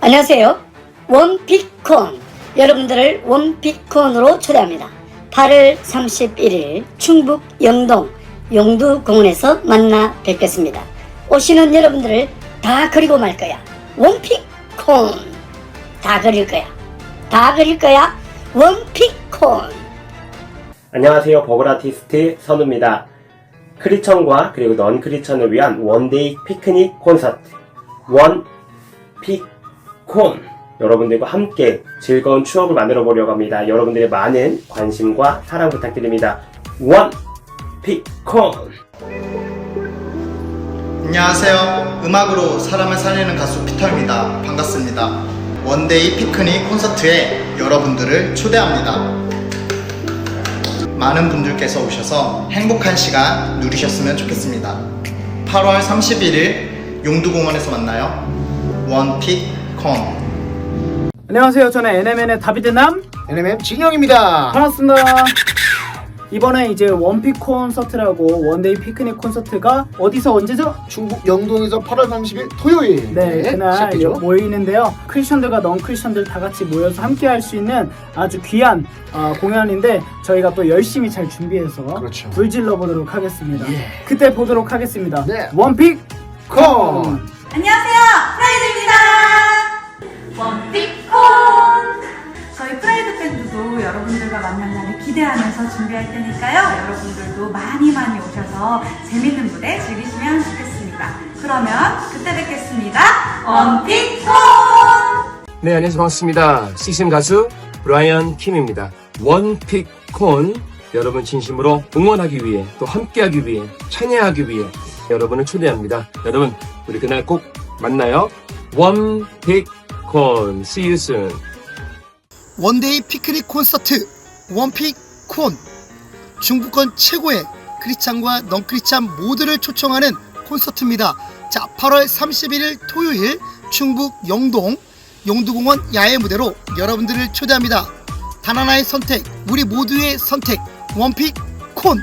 안녕하세요. 원피콘. 여러분들을 원피콘으로 초대합니다. 8월 31일 충북 영동 용두공원에서 만나 뵙겠습니다. 오시는 여러분들을 다 그리고 말 거야. 원피콘. 다 그릴 거야. 다 그릴 거야. 원피콘. 안녕하세요. 버블 아티스트 선우입니다. 크리천과 그리고 넌 크리천을 위한 원데이 피크닉 콘서트 원 피콘 여러분들과 함께 즐거운 추억을 만들어 보려고 합니다. 여러분들의 많은 관심과 사랑 부탁드립니다. 원 피콘 안녕하세요. 음악으로 사람을 살리는 가수 피터입니다. 반갑습니다. 원데이 피크닉 콘서트에 여러분들을 초대합니다. 많은 분들께서 오셔서 행복한 시간 누리셨으면 좋겠습니다. 8월 31일 용두공원에서 만나요. 원픽콘. 안녕하세요. 저는 NMN의 다비드남 NMM 진영입니다. 반갑습니다. 이번에 이제 원픽 콘서트라고 원데이 피크닉 콘서트가 어디서 언제죠? 중국 영동에서 8월 30일 토요일 네, 그날 시작되죠. 모이는데요. 크리스천들과 넌 크리스천들 다 같이 모여서 함께 할 수 있는 아주 귀한 어, 공연인데 저희가 또 열심히 잘 준비해서 그렇죠. 불질러 보도록 하겠습니다. 그때 보도록 하겠습니다. 네. 원픽 콘! 안녕하세요. 프라이드입니다. 여러분들과 만난 날을 기대하면서 준비할 테니까요. 여러분들도 많이 많이 오셔서 재밌는 무대 즐기시면 좋겠습니다. 그러면 그때 뵙겠습니다. 원피콘. 네, 안녕하세요. 반갑습니다. 시즌 가수 브라이언 킴입니다. 원픽콘 여러분 진심으로 응원하기 위해 또 함께하기 위해 찬양하기 위해 여러분을 초대합니다. 여러분 우리 그날 꼭 만나요. 원픽콘 See you soon. 원데이 피크닉 콘서트 원픽 콘 중부권 최고의 크리찬과 넌크리찬 모두를 초청하는 콘서트입니다. 자, 8월 31일 토요일 충북 영동 용두공원 야외 무대로 여러분들을 초대합니다. 단 하나의 선택, 우리 모두의 선택 원픽 콘